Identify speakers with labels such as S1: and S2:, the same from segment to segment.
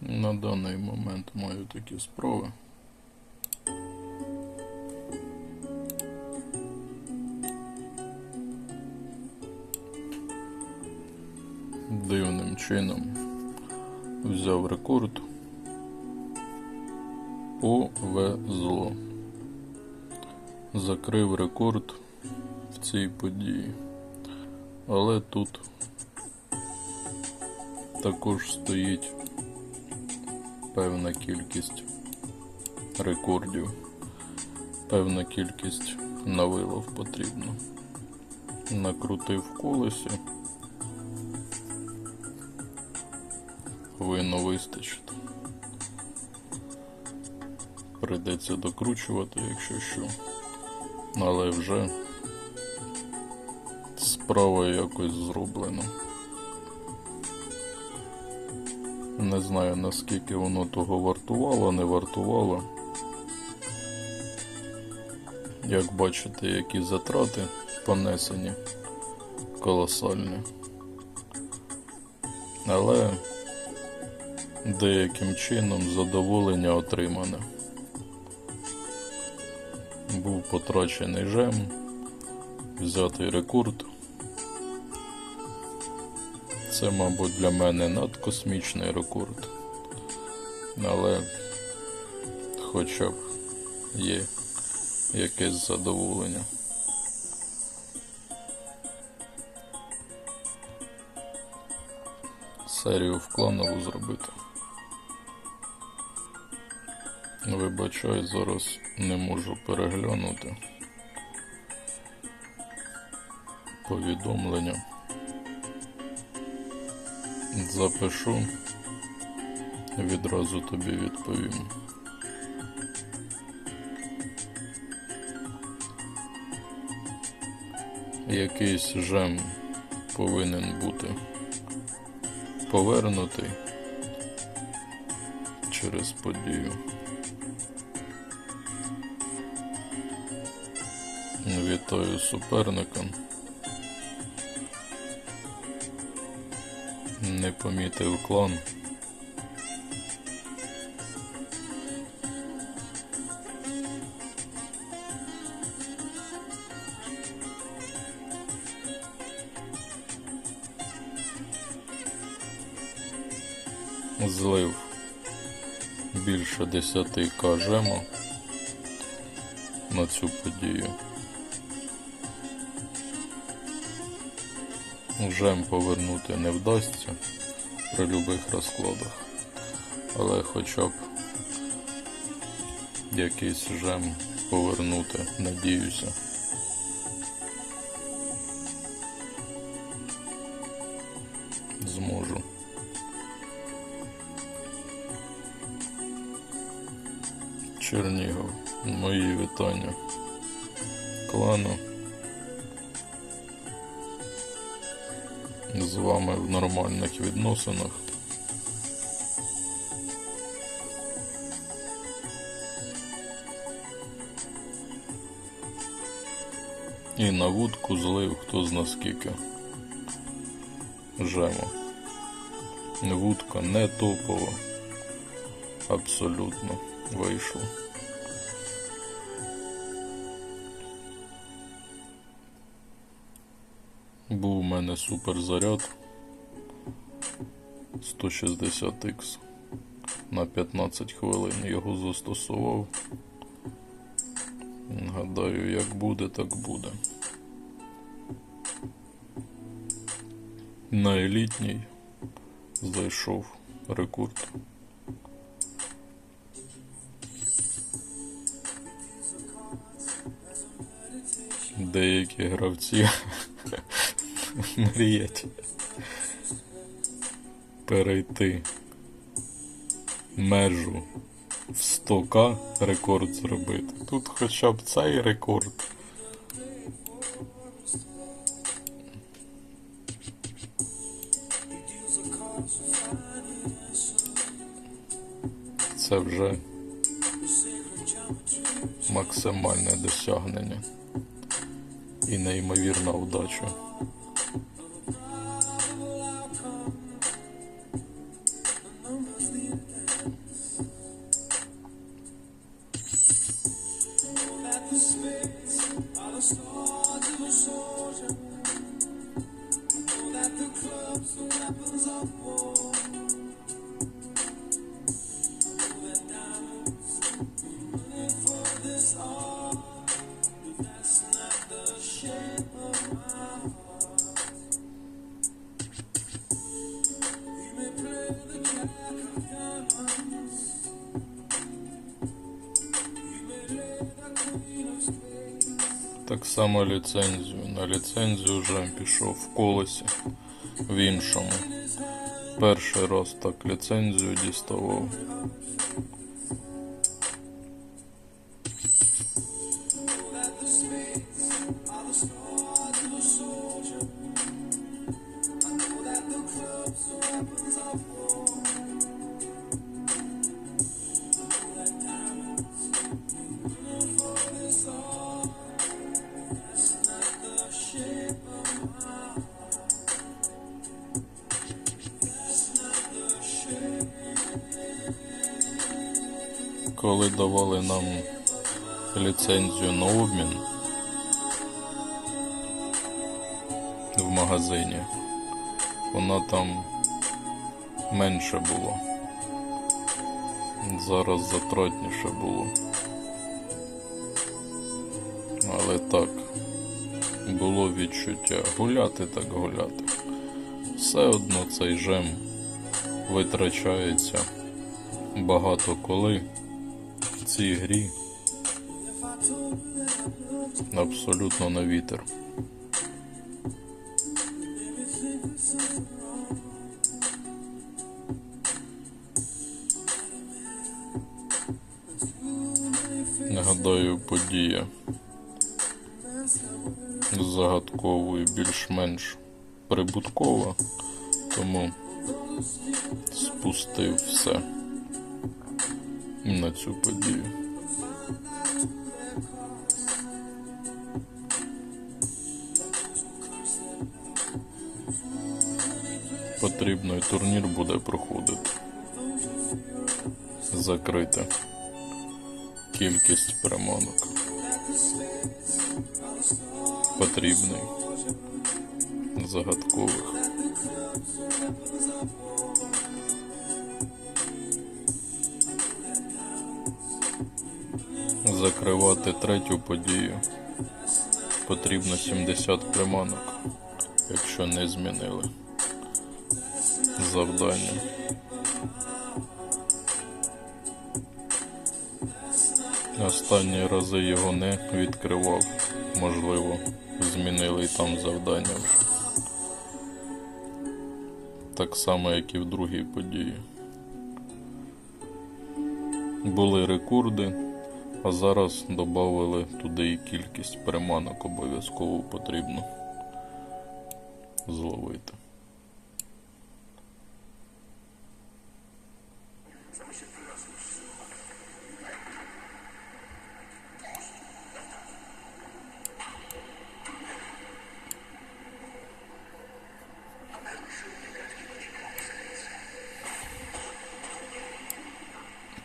S1: На даний момент маю такі справи. Дивним чином взяв рекорд. Повезло. Закрив рекорд в цій події. Але тут також стоїть певна кількість рекордів, певна кількість на вилов потрібно. Накрутив колесі. Повинно вистачити. Прийдеться докручувати, якщо що. Але вже справа якось зроблена. Не знаю наскільки воно того вартувало, не вартувало. Як бачите, які затрати понесені колосальні. Але деяким чином задоволення отримане. Був потрачений жем, взятий рекорд. Це, мабуть, для мене надкосмічний рекорд. Але хоча б є якесь задоволення. Серію в кланову зробити. Вибачай, зараз не можу переглянути повідомлення. Запишу, відразу тобі відповім. Якийсь жем повинен бути повернутий через подію. Вітаю суперника. Не помітив клан. Злив більше 10 к жему на цю подію. Жем повернути не вдасться при любих розкладах, але хоча б якийсь жем повернути, надіюся. Зможу. Чернігов, мої вітання клану. нормальних відносинах. І на вудку злив хто зна скільки. Жемо. Вудка не топова. Абсолютно вийшло. Був у мене суперзаряд. 160X на 15 хвилин його застосував. Гадаю, як буде, так буде. На елітній зайшов рекорд. Деякі гравці мріять перейти межу в 100к рекорд зробити. Тут хоча б цей рекорд. Це вже максимальне досягнення і неймовірна удача. Само ліцензію. На ліцензію вже пішов в колесі в іншому. Перший раз так ліцензію діставав. Коли давали нам ліцензію на обмін в магазині, вона там менше була. Зараз затратніше було. Але так, було відчуття гуляти так гуляти. Все одно цей жем витрачається багато коли цій грі. Абсолютно на вітер. Нагадаю, подія. Загадкова більш-менш прибуткова, тому спустив все на цю подію. Потрібно і турнір буде проходити. Закрити кількість приманок. Потрібний загадкових. Закривати третю подію потрібно 70 приманок, якщо не змінили завдання. Останні рази його не відкривав. Можливо, змінили там завдання вже. Так само, як і в другій події. Були рекорди, а зараз додали туди і кількість приманок обов'язково потрібно зловити.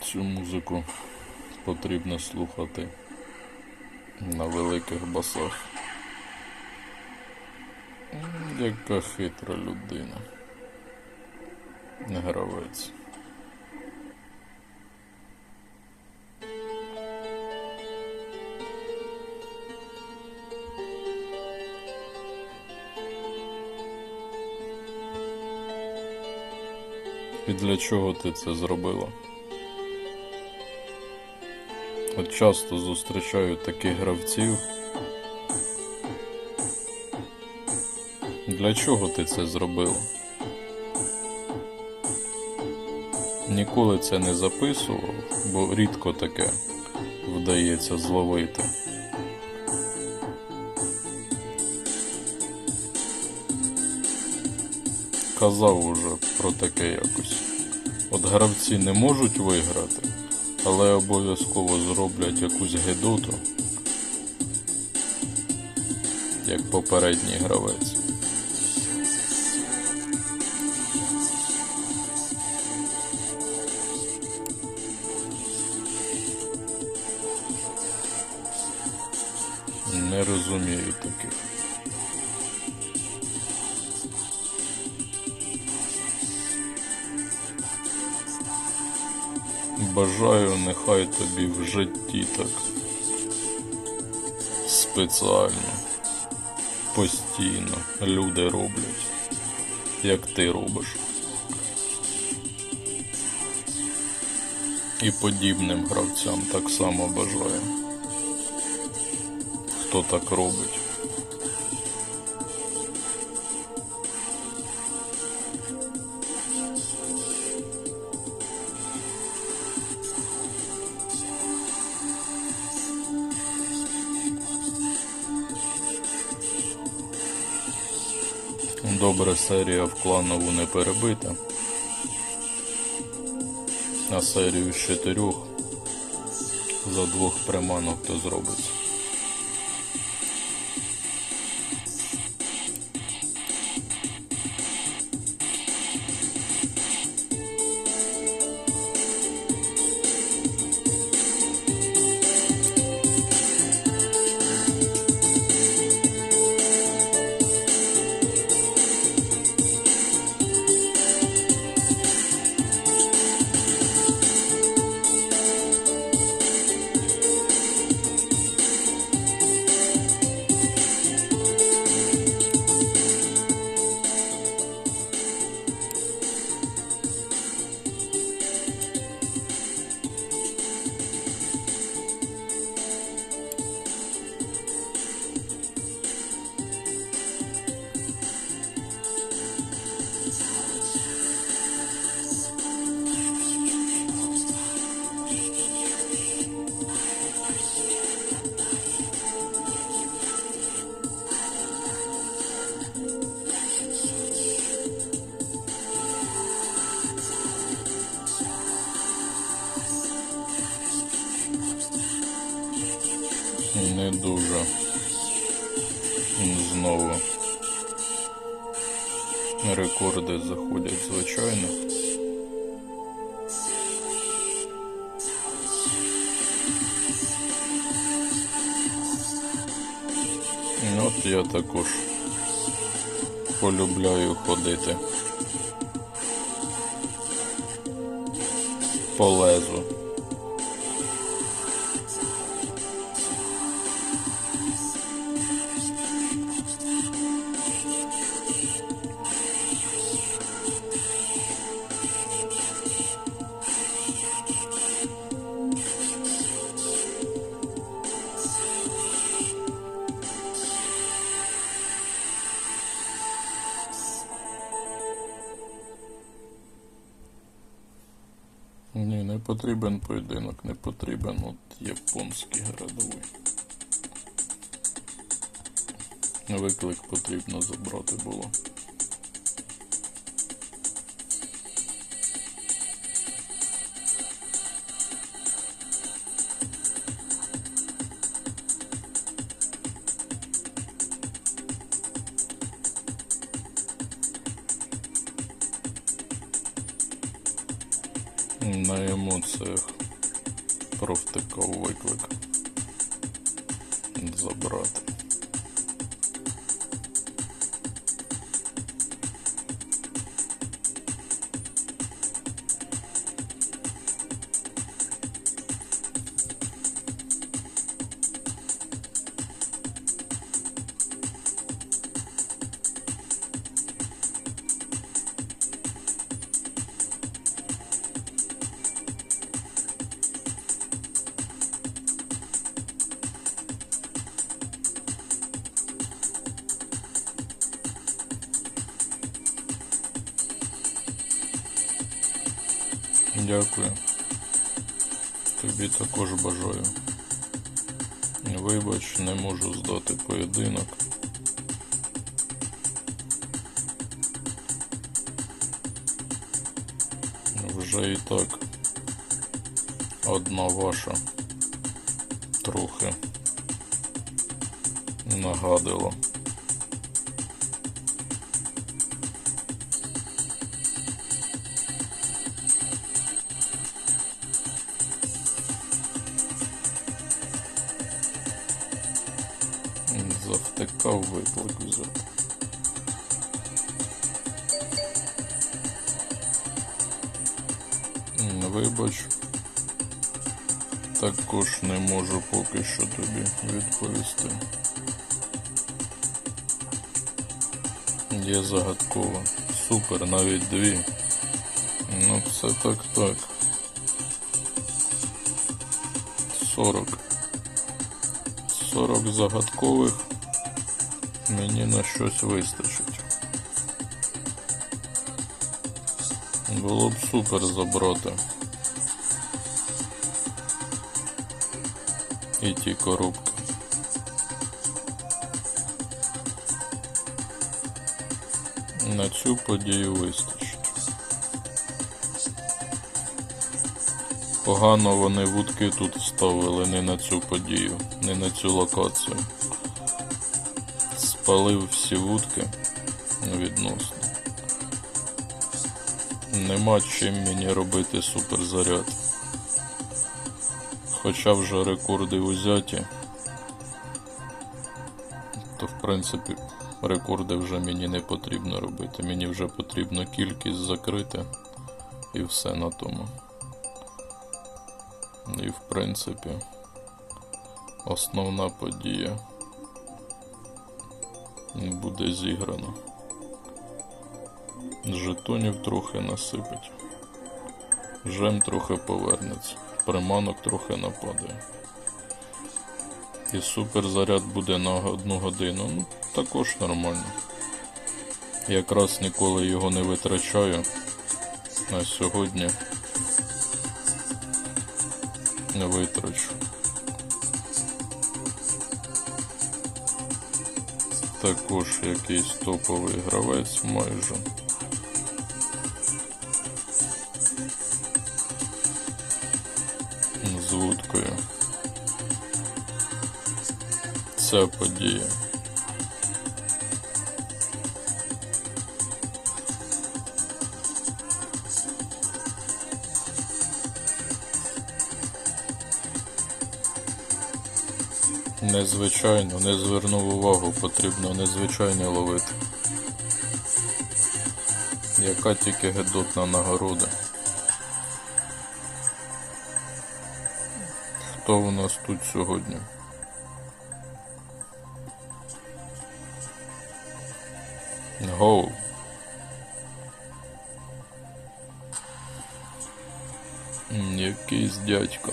S1: Цю музику потрібно слухати на великих басах. Яка хитра людина. Гравець. І для чого ти це зробила? Часто зустрічаю таких гравців. Для чого ти це зробив? Ніколи це не записував, бо рідко таке вдається зловити. Казав уже про таке якось. От гравці не можуть виграти, але обов'язково зроблять якусь гедоту, як попередній гравець. Нехай тобі в житті так спеціально, постійно люди роблять, як ти робиш. І подібним гравцям так само бажаю. хто так робить. Добре, серія в кланову не перебита. А серію з чотирьох за двох приманок то зробиться. Не дуже. Знову. Рекорди заходять звичайно. От я також полюбляю ходити по лезу. Потрібен поєдинок, не потрібен от японський градовий. Виклик потрібно забрати було. Дякую. Тобі також бажаю. Вибач, не можу здати поєдинок. Вже і так одна ваша трохи нагадила. Завтикав виклик Вибач, також не можу поки що тобі відповісти. Є загадкова. Супер, навіть дві. Ну, це так так. 40. 40 загадкових мені на щось вистачить. Було б супер забрати. І ті коробки. На цю подію вистачить. Погано вони вудки тут вставили не на цю подію, не на цю локацію. Спалив всі вудки відносно. Нема чим мені робити суперзаряд. Хоча вже рекорди узяті, то в принципі рекорди вже мені не потрібно робити. Мені вже потрібно кількість закрити і все на тому. І в принципі основна подія буде зіграна. Жетонів трохи насипить. Жем трохи повернеться. Приманок трохи нападає. І суперзаряд буде на одну годину. Ну, також нормально. Якраз ніколи його не витрачаю. А сьогодні не витрачу. Також якийсь топовий гравець майже. З вудкою. Ця подія. Незвичайно, не звернув увагу, потрібно незвичайно ловити. Яка тільки гедотна нагорода. Хто у нас тут сьогодні? Гоу. Якийсь дядько.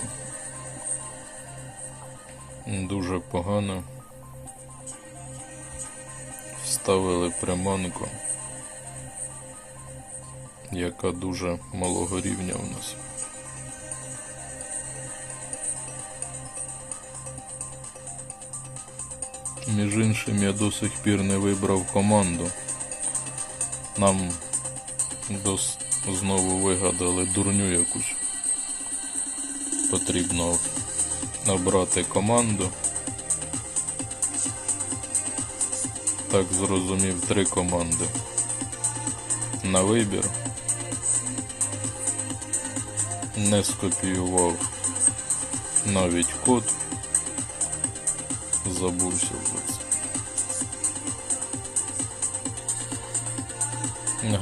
S1: Дуже погано. Вставили приманку, яка дуже малого рівня у нас. Між іншим я до сих пір не вибрав команду. Нам дос... знову вигадали дурню якусь. Потрібно набрати команду. Так зрозумів три команди. На вибір. Не скопіював навіть код. Забувся вже це.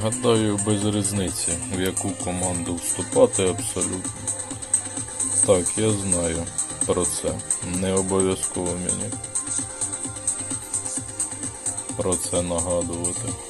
S1: Гадаю, без різниці, в яку команду вступати абсолютно. Так, я знаю про це. Не обов'язково мені про це нагадувати.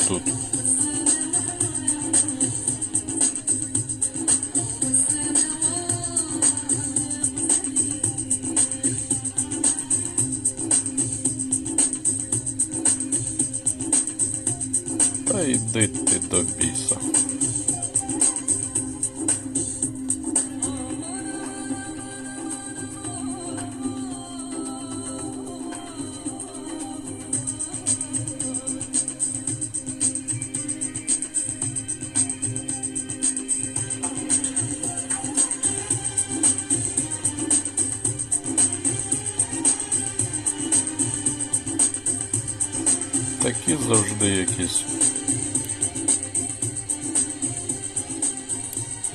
S1: Що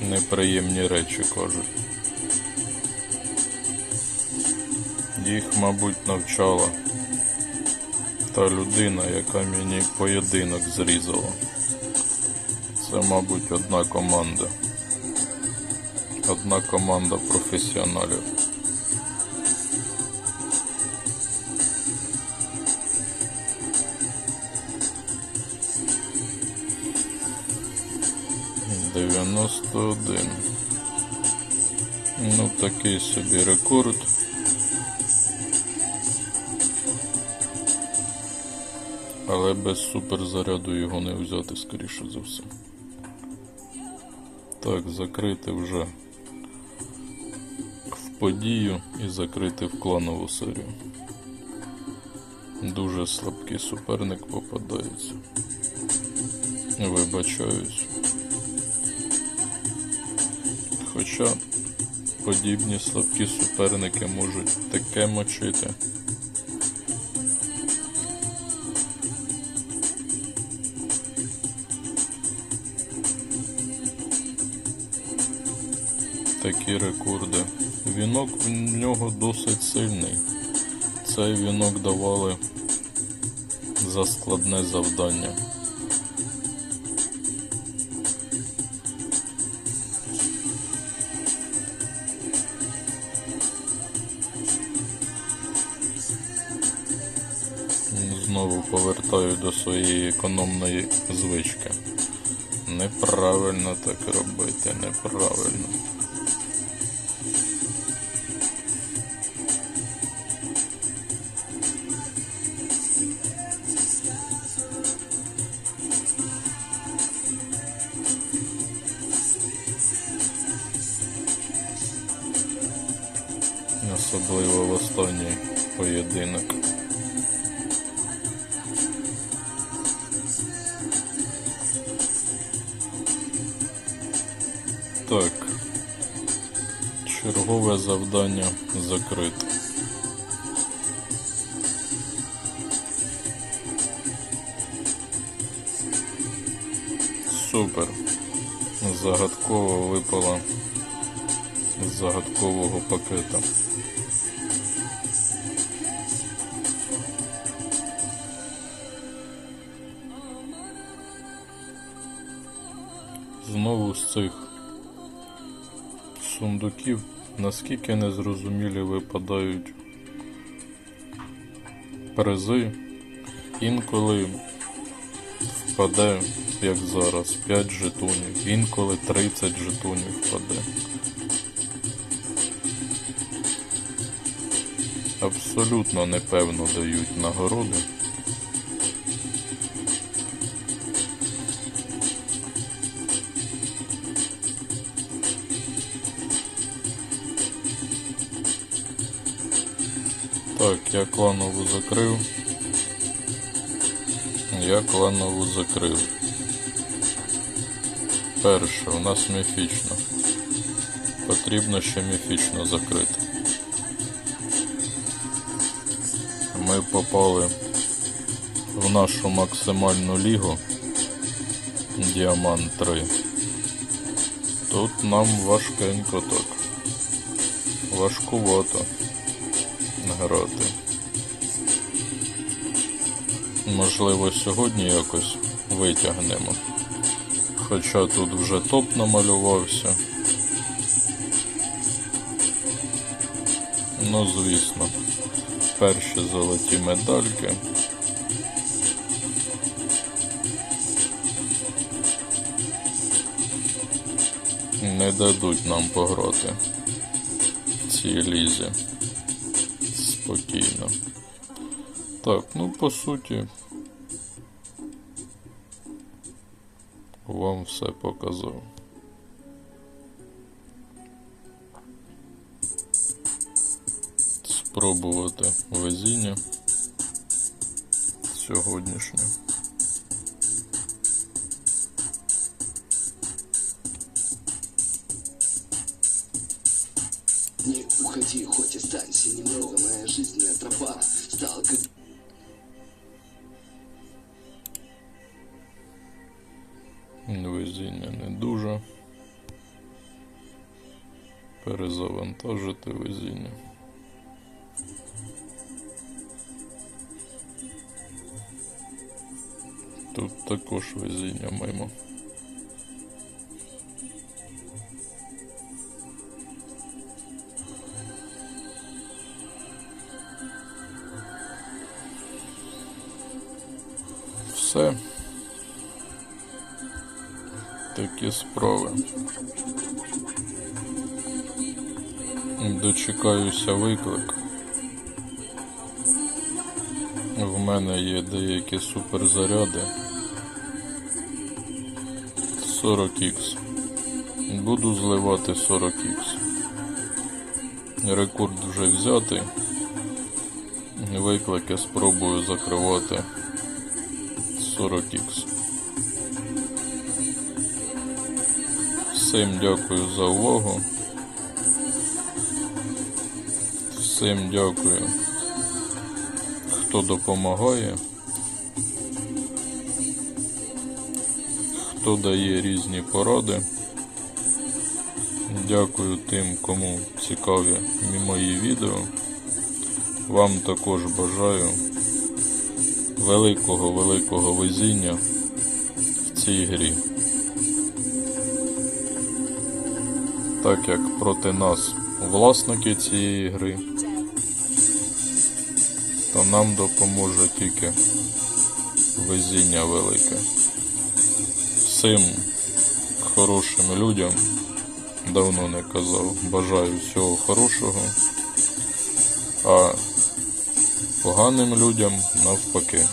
S1: неприємні речі кажуть. Їх, мабуть, навчала та людина, яка мені поєдинок зрізала. Це, мабуть, одна команда. Одна команда професіоналів. Дев'яносто один. Ну, такий собі рекорд. Але без суперзаряду його не взяти, скоріше за все. Так, закрити вже в подію і закрити в кланову серію. Дуже слабкий суперник попадається. Вибачаюсь. Хоча подібні слабкі суперники можуть таке мочити. Такі рекорди. Вінок в нього досить сильний. Цей вінок давали за складне завдання. До своєї економної звички. Неправильно так робити, неправильно. Завдання закрите. Супер. Загадково випала з загадкового пакета. Знову з цих сундуків наскільки незрозумілі випадають призи, інколи впаде, як зараз, 5 жетонів, інколи 30 жетонів впаде. Абсолютно непевно дають нагороди. Я кланову закрив. Я кланову закрив. Перше, у нас міфічно. Потрібно ще міфічно закрити. Ми попали в нашу максимальну лігу Діамант 3. Тут нам важкенько так. Важкувато грати. Можливо, сьогодні якось витягнемо. Хоча тут вже топ намалювався. Ну, звісно, перші золоті медальки. Не дадуть нам пограти в цій лізі спокійно. Так, ну по суті, вам все показав. Спробувати везіння сьогоднішнє. Везіння мимо. Все. Такі справи. Дочекаюся виклик. В мене є деякі суперзаряди. 40х. Буду зливати 40х. Рекорд вже взятий. Виклики спробую закривати 40х. Всім дякую за увагу. Всім дякую, хто допомагає, хто дає різні поради. Дякую тим, кому цікаві мої відео. Вам також бажаю великого великого везіння в цій грі. Так як проти нас власники цієї гри, то нам допоможе тільки везіння велике. Всім хорошим людям давно не казав, бажаю всього хорошого, а поганим людям навпаки.